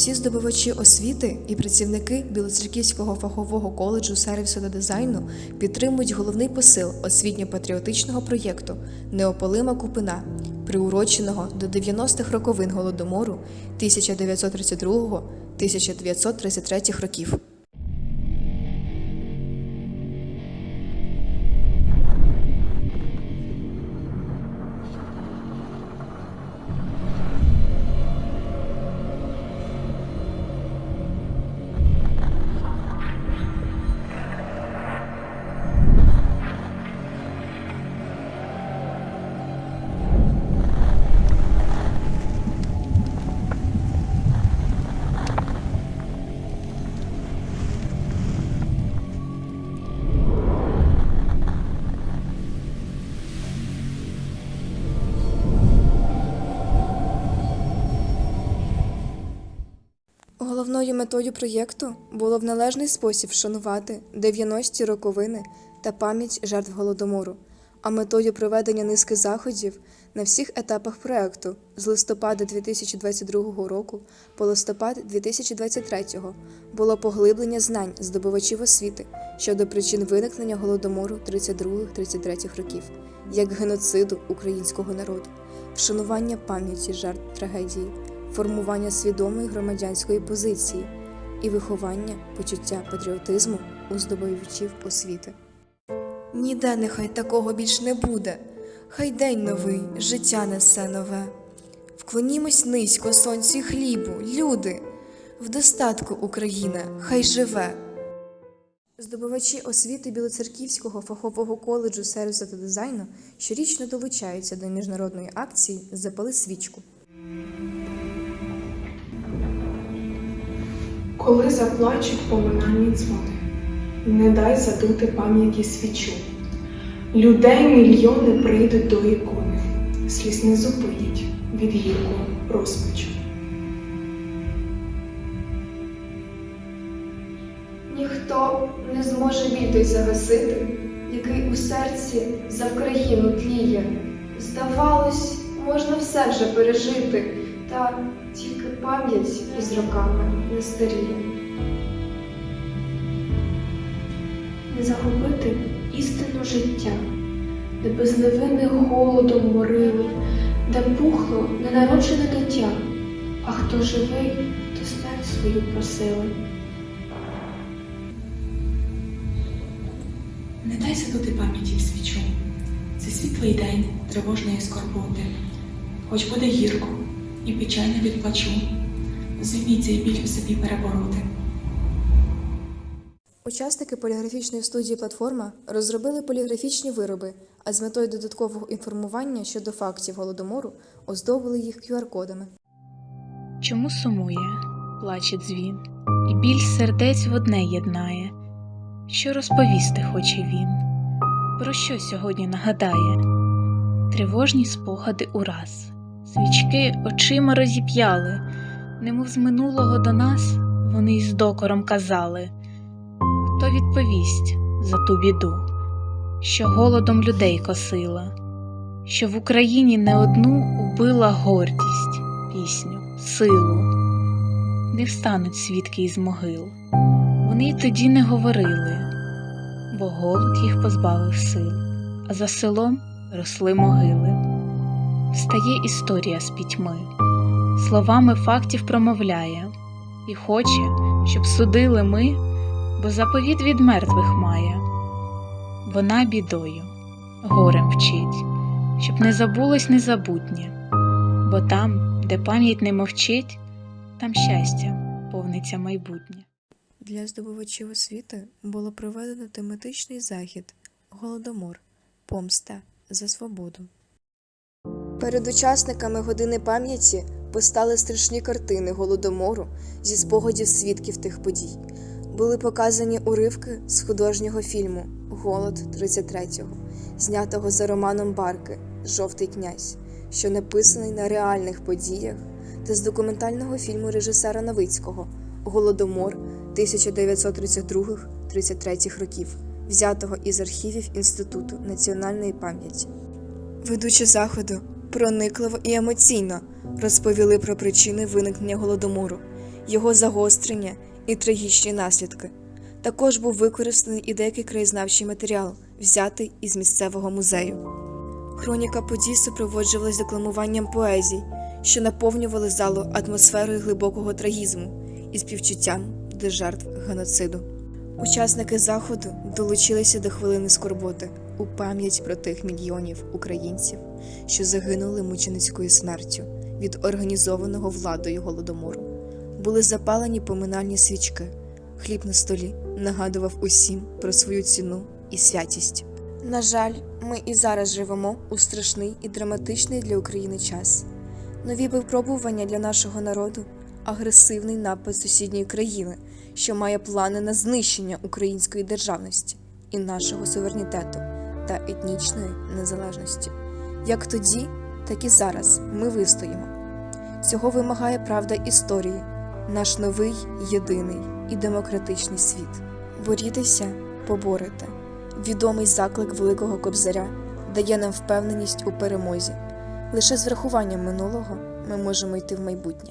Всі здобувачі освіти і працівники Білоцерківського фахового коледжу сервісу та дизайну підтримують головний посил освітньо-патріотичного проєкту Неополима Купина, приуроченого до 90-х роковин голодомору 1932-1933 років. Головною метою проєкту було в належний спосіб вшанувати 90-ті роковини та пам'ять жертв голодомору, а метою проведення низки заходів на всіх етапах проєкту з листопада 2022 року по листопад 2023 було поглиблення знань здобувачів освіти щодо причин виникнення голодомору 32-33 років, як геноциду українського народу, вшанування пам'яті жертв трагедії формування свідомої громадянської позиції і виховання почуття патріотизму у здобувачів освіти. Ніде нехай такого більш не буде. Хай день новий, життя несе нове. Вклонімось низько сонцю й хлібу, люди, в достатку Україна, хай живе. Здобувачі освіти Білоцерківського фахового коледжу сервісу та дизайну щорічно долучаються до міжнародної акції Запали свічку. Коли заплачуть поминальні дзвони, не дай задути пам'яті свічу. Людей мільйони прийдуть до ікони, сліз не зупинять від гіркого розпачу. Ніхто не зможе біль загасити, який у серці за Вкраїну тліє. Здавалось, можна все вже пережити, та тільки пам'ять із роками не старіє. не загубити істину життя, де безневинних голодом морили, де пухло ненароджене дитя, а хто живий, то смерть свою просили. Не дай задути пам'яті в свічу. Це світлий день тривожної скорботи. Хоч буде гірко і печально відплачу. Зумій цей біль в собі перебороти. Учасники поліграфічної студії Платформа розробили поліграфічні вироби, а з метою додаткового інформування щодо фактів голодомору оздобили їх QR-кодами. Чому сумує, плаче дзвін, і біль сердець в одне єднає, що розповісти хоче він, про що сьогодні нагадає, тривожні спогади ураз, свічки очима розіп'яли, немов з минулого до нас вони із докором казали, хто відповість за ту біду, що голодом людей косила, що в Україні не одну убила гордість, пісню, силу, не встануть свідки із могил. Вони й тоді не говорили, бо голод їх позбавив сил, а за селом росли могили. Встає історія з пітьми, словами фактів промовляє, і хоче, щоб судили ми, бо заповіт від мертвих має. Вона бідою, горем вчить, щоб не забулось незабутнє, бо там, де пам'ять не мовчить, там щастя повниться майбутнє. Для здобувачів освіти було проведено тематичний захід Голодомор Помста за свободу. Перед учасниками години пам'яті постали страшні картини голодомору зі спогадів свідків тих подій. Були показані уривки з художнього фільму Голод 33-го, знятого за романом Барки Жовтий князь, що написаний на реальних подіях, та з документального фільму режисера Новицького Голодомор 1932-33 років, взятого із архівів Інституту національної пам'яті. Ведучі заходу проникливо і емоційно розповіли про причини виникнення голодомору, його загострення і трагічні наслідки. Також був використаний і деякий краєзнавчий матеріал, взятий із місцевого музею. Хроніка подій супроводжувалась декламуванням поезій, що наповнювали залу атмосферою глибокого трагізму і співчуттям до жертв геноциду. Учасники заходу долучилися до хвилини скорботи у пам'ять про тих мільйонів українців, що загинули мученицькою смертю від організованого владою голодомору. Були запалені поминальні свічки. Хліб на столі нагадував усім про свою ціну і святість. На жаль, ми і зараз живемо у страшний і драматичний для України час. Нові випробування для нашого народу, агресивний напад сусідньої країни, що має плани на знищення української державності і нашого суверенітету та етнічної незалежності. Як тоді, так і зараз ми вистоїмо. Цього вимагає правда історії, наш новий, єдиний і демократичний світ. Борітеся, поборете. Відомий заклик Великого Кобзаря дає нам впевненість у перемозі. Лише з врахуванням минулого ми можемо йти в майбутнє.